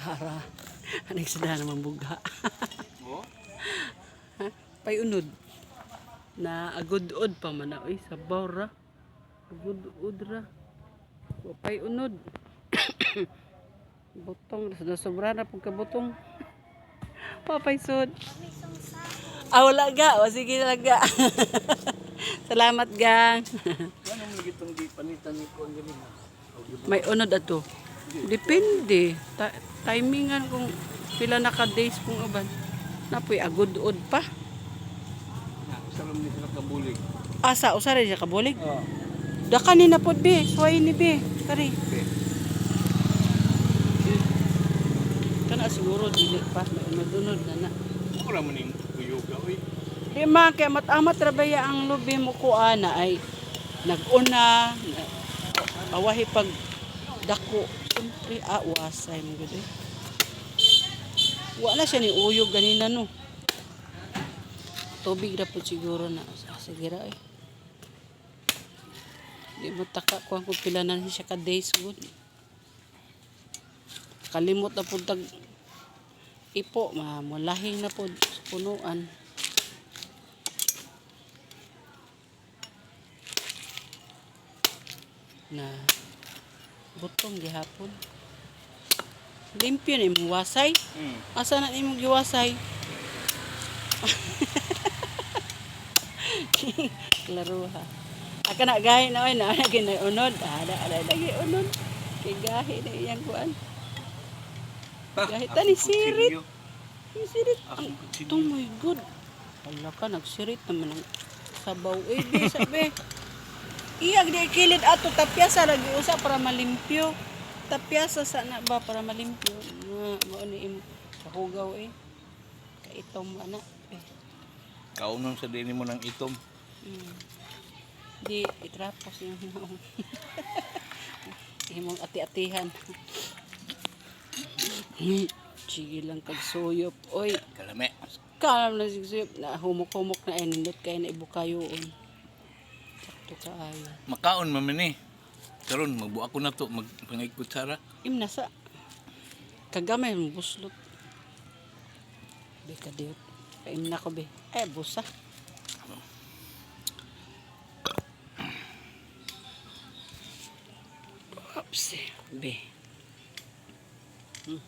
Ara. Aning sada naman buga. Payunod. Na agud-od pa man na. Uy, sabaw ra. Agud-od ra. Payunod. butong. Na sobra na pagka butong. Papaysod. Ah, wala ga. O, sige laga. Salamat, gang. Ano mo gitong di panitan ni na? May unod ato. Depende. Ta- timingan kung pila na ka days kung uban. Napoy agud-od pa. Sa ram ni sila kabulig. Asa usara siya kabulig. Oh. Da kanina pod be, suway ni be. Kari. Kana siguro dili pa may unod-unod na na. Mo ning yoga oy. Di man kay mat-amat rabaya ang lubi mo ko ana ay nag-una na- awahi pag dako. Siyempre, ah, wasay mo gud eh. Wala siya ni uyog ganina no. Tubig na po siguro na. Ah, Sige ra eh. Di mo taka ko kung pila na siya ka days good. Kalimot na po tag ipo, ma mulahing na po punuan. Na butong gihapon. Limpyo na imong wasay. Hmm. Asa na imong giwasay? Klaro ha. Aka na gahi na oy na na ginay unod. Ada ada lagi unod. Kay gahi na iyang kuan. Tani sirit. Ang sirit. Ang, Akong oh my god. Wala ka nagsirit naman ng sabaw. Eh, di sabi. Iyag di kilid ato tapyasa lagi usa para malimpyo. Tapyasa sana ba para malimpyo. Nga mao ni imo kahugaw eh. Kaitom ana. Eh. Kaunang sa dini mo ng itom. Mm. Di itrapos yung naong. Imong ati-atihan. Sige lang kag suyop. Oy, Kalame. kalam na sig suyop na humok-humok na ay nindot kay na ibukayoon. Sakto kaayo. Makaon man ni. Karon magbuak ko na to magpangay kutsara. Im nasa kagamay mo buslot. Be kadiyot. Paim na ko be. Eh busa. Oops. Be. Hmm.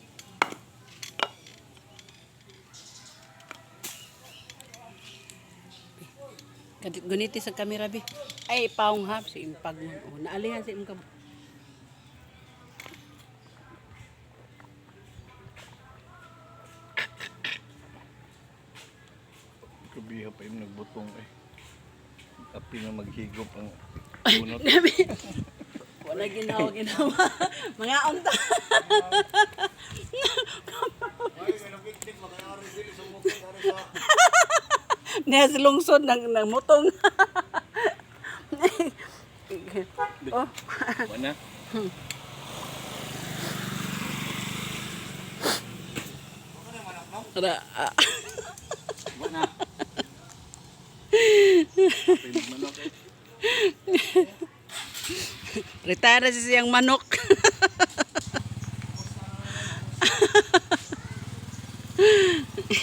Guniti sa kamera be. Ay paong hap si impag mo. Oh, naalihan si imkab. Kabiha pa yung nagbutong eh. Api na maghigop ang bunot. Wala ginawa, ginawa. Mga unta. Nes lungsod ng, ng mutong. oh, Wala. Ah, Wala. Na si siyang manok.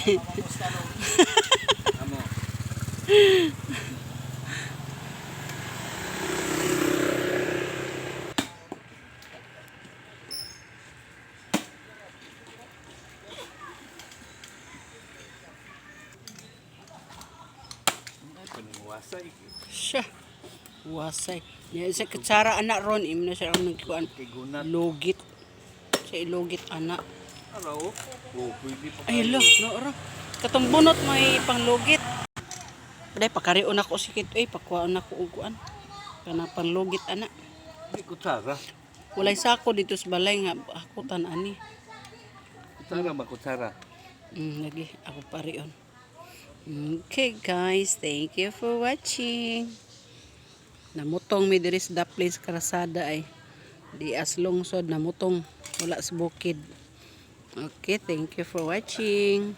Amo. Ay, paniwasay. Siya. Wasay. Yan sa kutsara anak ron, im na siya ang gunat. Lugit. Sa ilugit anak. Araw. Oh, pwede pa Ay, lo, no, ro. Katong bunot may panglugit. Paday, pakarion ako sikit. Ay, pakuhaan ako uguan. Kana panglugit, anak. Hindi kutsara. Walay sako dito sa balay nga. Ako tan ani. Kutsara ba kutsara? Mm, lagi, ako parion. Okay, guys. Thank you for watching. Namutong mi diri sa Daplin sa Karasada ay. Di as lungsod, namutong. Wala sa bukid. Okay, thank you for watching.